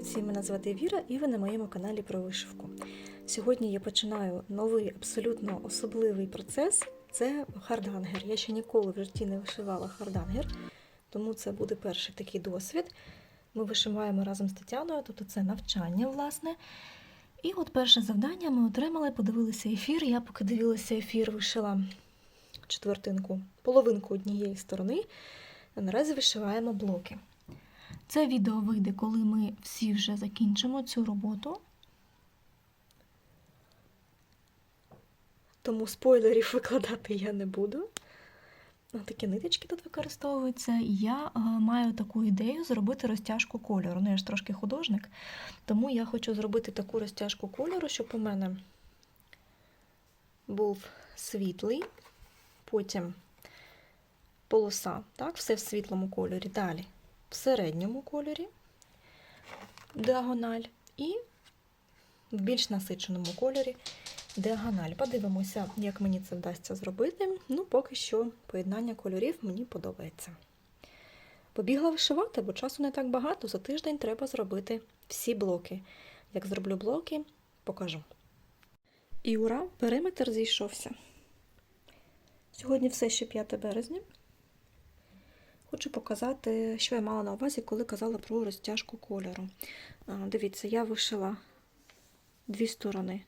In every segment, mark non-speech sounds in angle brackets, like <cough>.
Привіт мене звати Віра, і ви на моєму каналі про вишивку. Сьогодні я починаю новий, абсолютно особливий процес. Це хардангер. Я ще ніколи в житті не вишивала хардангер, тому це буде перший такий досвід. Ми вишиваємо разом з Тетяною, тобто це навчання, власне. І от перше завдання ми отримали, подивилися ефір. Я поки дивилася ефір, вишила четвертинку, половинку однієї сторони. А наразі вишиваємо блоки. Це відео вийде, коли ми всі вже закінчимо цю роботу. Тому спойлерів викладати я не буду. Ну, Такі ниточки тут використовуються. Я е, маю таку ідею зробити розтяжку кольору. Ну, я ж трошки художник, тому я хочу зробити таку розтяжку кольору, щоб у мене був світлий, потім полоса, так, все в світлому кольорі. Далі в середньому кольорі діагональ і в більш насиченому кольорі діагональ. Подивимося, як мені це вдасться зробити. Ну, поки що поєднання кольорів мені подобається. Побігла вишивати, бо часу не так багато. За тиждень треба зробити всі блоки. Як зроблю блоки, покажу. І ура! Периметр зійшовся. Сьогодні все ще 5 березня. Хочу показати, що я мала на увазі, коли казала про розтяжку кольору. Дивіться, я вишила дві сторони,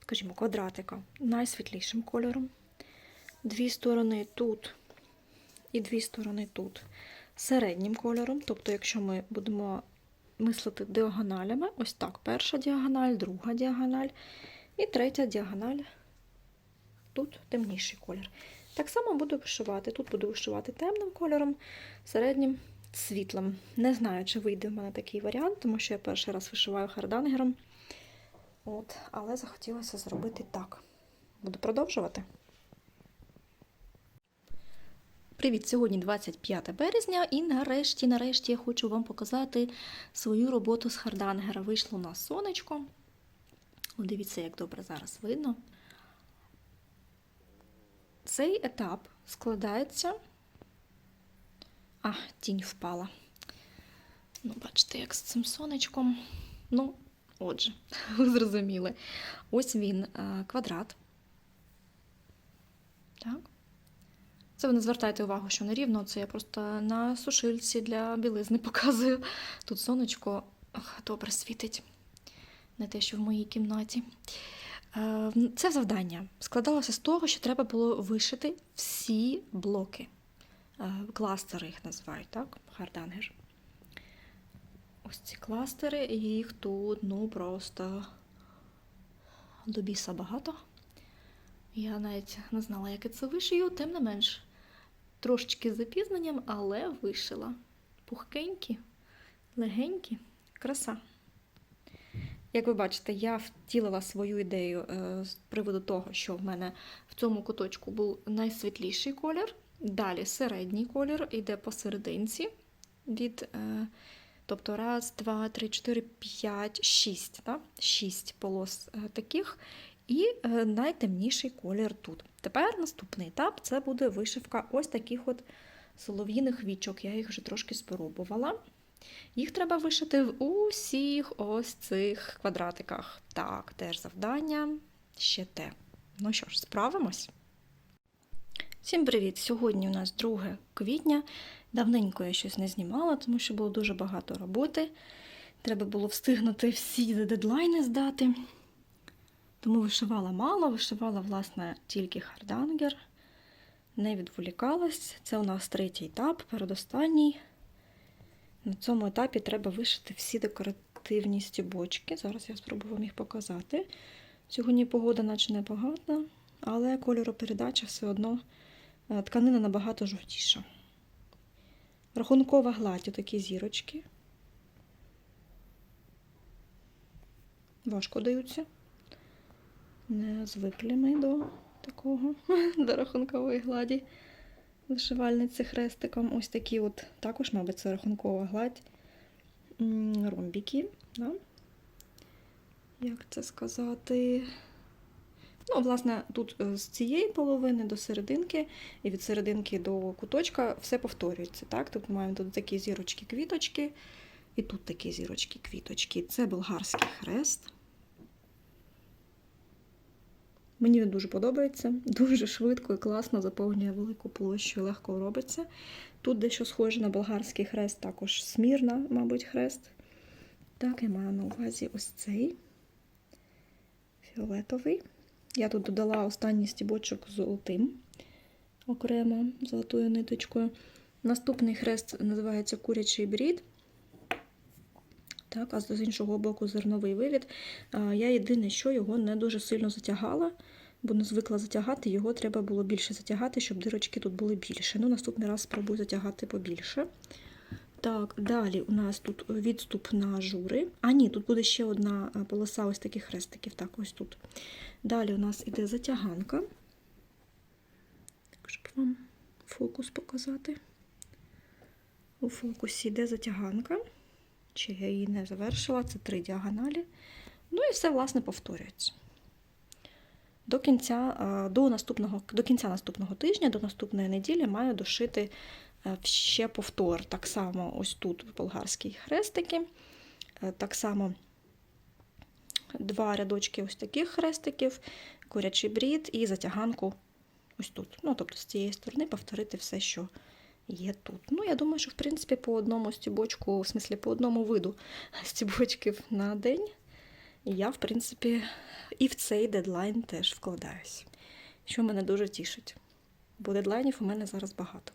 скажімо, квадратика найсвітлішим кольором. Дві сторони тут і дві сторони тут середнім кольором. Тобто, якщо ми будемо мислити діагоналями, ось так: перша діагональ, друга діагональ і третя діагональ. Тут темніший колір. Так само буду вишивати. Тут буду вишивати темним кольором, середнім світлим. Не знаю, чи вийде в мене такий варіант, тому що я перший раз вишиваю хардангером. От, Але захотілося зробити так. Буду продовжувати. Привіт! Сьогодні 25 березня, і нарешті, нарешті я хочу вам показати свою роботу з хардангера. Вийшло на сонечко. Дивіться, як добре зараз видно. Цей етап складається. А, тінь впала. Ну, бачите, як з цим сонечком. Ну, отже, ви <laughs> зрозуміли. Ось він е, квадрат. Так. Це ви не звертайте увагу, що не рівно. Це я просто на сушильці для білизни <laughs> показую. Тут сонечко добре світить. Не те, що в моїй кімнаті. Е, Це завдання складалося з того, що треба було вишити всі блоки. Е, Кластери їх називають, так? Хардангер. Ось ці кластери, їх тут ну просто до біса багато. Я навіть не знала, як я це вишию, тим не менш. Трошечки з запізненням, але вишила. Пухкенькі, легенькі, краса. Як ви бачите, я втілила свою ідею з приводу того, що в мене в цьому куточку був найсвітліший колір. Далі середній колір йде посерединці. від, Тобто раз, два, три, чотири, п'ять, шість. Так? Шість полос таких. І найтемніший колір тут. Тепер наступний етап це буде вишивка ось таких от солов'їних вічок. Я їх вже трошки спробувала. Їх треба вишити в усіх ось цих квадратиках. Так, теж завдання ще те. Ну що ж, справимось. Всім привіт! Сьогодні у нас 2 квітня. Давненько я щось не знімала, тому що було дуже багато роботи. Треба було встигнути всі дедлайни здати. Тому вишивала мало, вишивала, власне, тільки хардангер. Не відволікалась. Це у нас третій етап, передостанній. На цьому етапі треба вишити всі декоративні стібочки. Зараз я спробую вам їх показати. Сьогодні погода наче непогана, але кольоропередача все одно тканина набагато жовтіша. Рахункова гладь такі зірочки. Важко даються. Не звикли ми до такого, <laughs> до рахункової гладі вишивальниці хрестиком. Ось такі от, також, мабуть, це рахункова гладь ромбіки. Да? Як це сказати? Ну, власне, тут з цієї половини до серединки, і від серединки до куточка все повторюється. Так? Тут ми маємо тут такі зірочки-квіточки, І тут такі зірочки, квіточки. Це болгарський хрест. Мені він дуже подобається, <laughs> дуже швидко і класно заповнює велику площу, легко робиться. Тут дещо схоже на болгарський хрест, також смірна, мабуть, хрест. Так, я маю на увазі ось цей фіолетовий. Я тут додала останній стібочок золотим, окремо золотою ниточкою. Наступний хрест називається курячий брід. Так, а з іншого боку зерновий вивід. Я єдине, що його не дуже сильно затягала, бо не звикла затягати, його треба було більше затягати, щоб дирочки тут були більше. Ну, наступний раз спробую затягати побільше. Так, далі у нас тут відступ на жури. А, ні, тут буде ще одна полоса ось таких хрестиків. Так, ось тут. Далі у нас іде затяганка. Щоб вам фокус показати. У фокусі йде затяганка. Чи я її не завершила, це три діагоналі. Ну і все, власне, повторюється. До кінця, до, наступного, до кінця наступного тижня, до наступної неділі маю дошити е, ще повтор. Так само ось тут болгарські хрестики. Е, Так само два рядочки ось таких хрестиків, курячий брід і затяганку ось тут. Ну, тобто з цієї сторони повторити все, що є тут. Ну, я думаю, що в принципі по одному стібочку, в смислі по одному виду стібочків на день, я, в принципі, і в цей дедлайн теж вкладаюсь, що мене дуже тішить. Бо дедлайнів у мене зараз багато.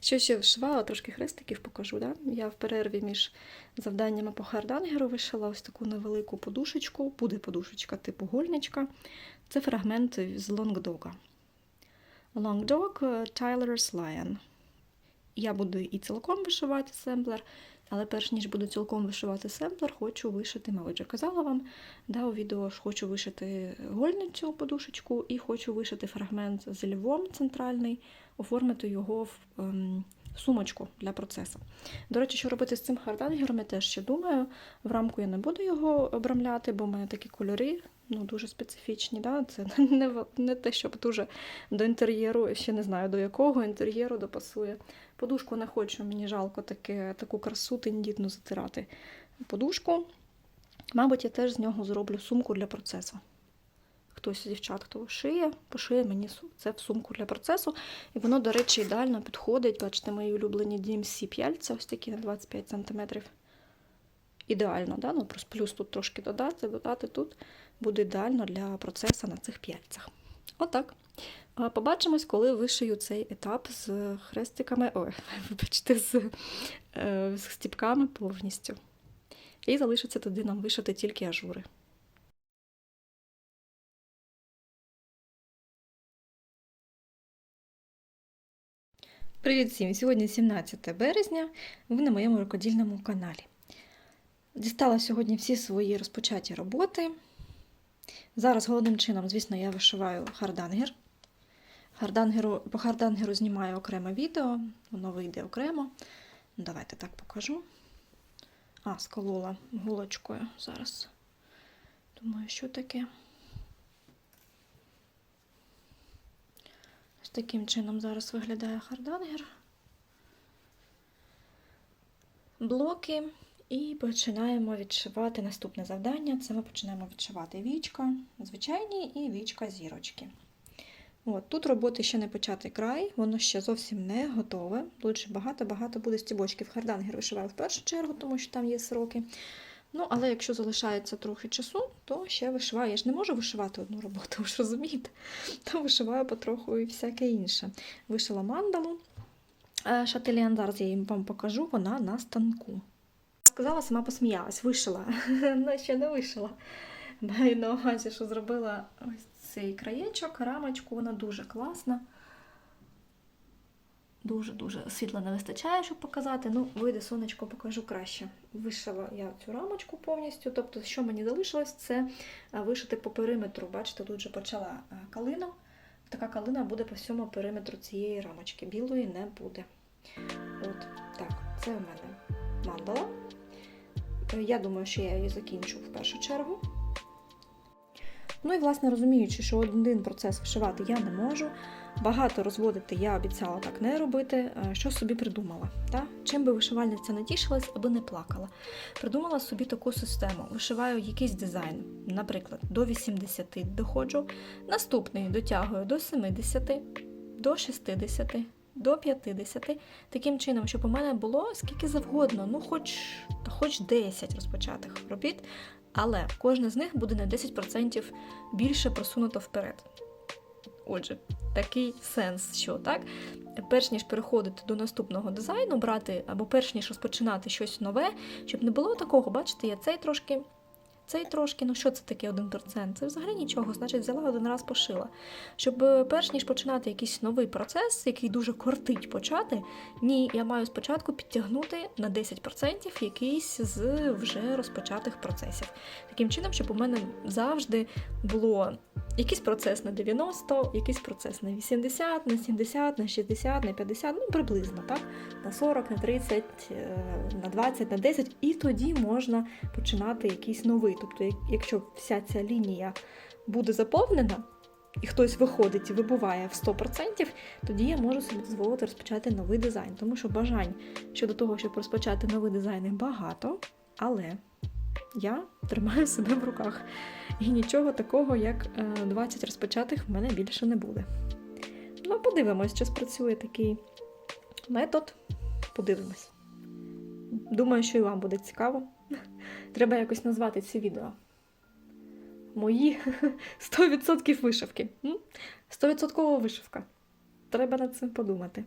Що ще вшивала, трошки хрестиків покажу. Да? Я в перерві між завданнями по хардангеру вишила ось таку невелику подушечку. Буде подушечка типу гольничка. Це фрагмент з лонгдога. Long Dog Tyler's Lion. Я буду і цілком вишивати семплер, але перш ніж буду цілком вишивати семплер, хочу вишити, мабуть, вже казала вам, да, у відео ж хочу вишити гольницю подушечку і хочу вишити фрагмент з львом центральний, оформити його в ем, сумочку для процесу. До речі, що робити з цим хардангером, я теж ще думаю. В рамку я не буду його обрамляти, бо в мене такі кольори ну, дуже специфічні. Да? Це <laughs> не, не те, щоб дуже до інтер'єру, ще не знаю до якого інтер'єру допасує. Подушку не хочу, мені жалко таке, таку красу тендітну затирати. Подушку. Мабуть, я теж з нього зроблю сумку для процесу. Хтось з дівчат, хто шиє, пошиє мені це в сумку для процесу. І воно, до речі, ідеально підходить. Бачите, мої улюблені DMC п'яльця, ось такі на 25 см. Ідеально, да? ну, плюс тут трошки додати, додати тут буде ідеально для процесу на цих п'яльцях. Отак. Побачимось, коли вишию цей етап з хрестиками, ой, <laughs> вибачте, з, е, з стіпками повністю. І залишиться туди нам вишити тільки ажури. Привіт всім! Сьогодні 17 березня. Ви на моєму рукодільному каналі. Дістала сьогодні всі свої розпочаті роботи. Зараз головним чином, звісно, я вишиваю хардангер. Хардангеру, по хардангеру знімаю окреме відео, воно вийде окремо. Ну, Давайте так покажу. А, сколола голочкою зараз. Думаю, що таке. Ось таким чином зараз виглядає хардангер. Блоки. І починаємо відшивати наступне завдання. Це ми починаємо відшивати вічка, звичайні і вічка зірочки. От, тут роботи ще не початий край, воно ще зовсім не готове. Тут ще багато-багато буде стібочків. Хардангер вишиваю в першу чергу, тому що там є сроки. Ну, але якщо залишається трохи часу, то ще вишиваю. Я ж не можу вишивати одну роботу, ви ж розумієте? То вишиваю потроху і всяке інше. Вишила мандалу. Е, Шателіан, я їм вам покажу, вона на станку. Сказала, сама посміялась, вишила. <laughs> Ну, ще не вишила. Маю на увазі, що зробила ось цей краєчок, рамочку, вона дуже класна. Дуже-дуже світла не вистачає, щоб показати. Ну, вийде сонечко, покажу краще. Вишила я цю рамочку повністю. Тобто, що мені залишилось, це е, вишити по периметру. Бачите, тут вже почала е, калина. Така калина буде по всьому периметру цієї рамочки. Білої не буде. От так, це у мене мандала. Е, Я думаю, що я її закінчу в першу чергу. Ну і власне розуміючи, що один процес вишивати я не можу, багато розводити я обіцяла так не робити. е, Що собі придумала? Та? Чим би вишивальниця не тішилась, аби не плакала. Придумала собі таку систему: вишиваю якийсь дизайн, наприклад, до 80 доходжу, наступний дотягую до 70, до 60, до 50. Таким чином, щоб у мене було скільки завгодно, ну хоч, хоч 10 розпочатих робіт, але кожне з них буде на 10% більше просунуто вперед. Отже, такий сенс, що так, перш ніж переходити до наступного дизайну, брати або перш ніж розпочинати щось нове, щоб не було такого, бачите, я цей трошки. Цей трошки, ну що це таке 1%? Це взагалі нічого, значить, взяла один раз пошила. Щоб е, перш ніж починати якийсь новий процес, який дуже кортить почати, ні, я маю спочатку підтягнути на 10% якийсь з вже розпочатих процесів. Таким чином, щоб у мене завжди було якийсь процес на 90, якийсь процес на 80, на 70, на 60, на 50, ну приблизно, так? На 40, на 30, е, на 20, на 10, і тоді можна починати якийсь новий. Тобто, якщо вся ця лінія буде заповнена, і хтось виходить і вибуває в 100%, тоді я можу собі дозволити розпочати новий дизайн. Тому що бажань щодо того, щоб розпочати новий дизайн, багато, але я тримаю себе в руках. І нічого такого, як е, 20 розпочатих, в мене більше не буде. Ну, подивимось, чи спрацює такий метод. Подивимось. Думаю, що і вам буде цікаво. Треба якось назвати ці відео. Мої <laughs> 100% вишивки. 100% вишивка. Треба над цим подумати.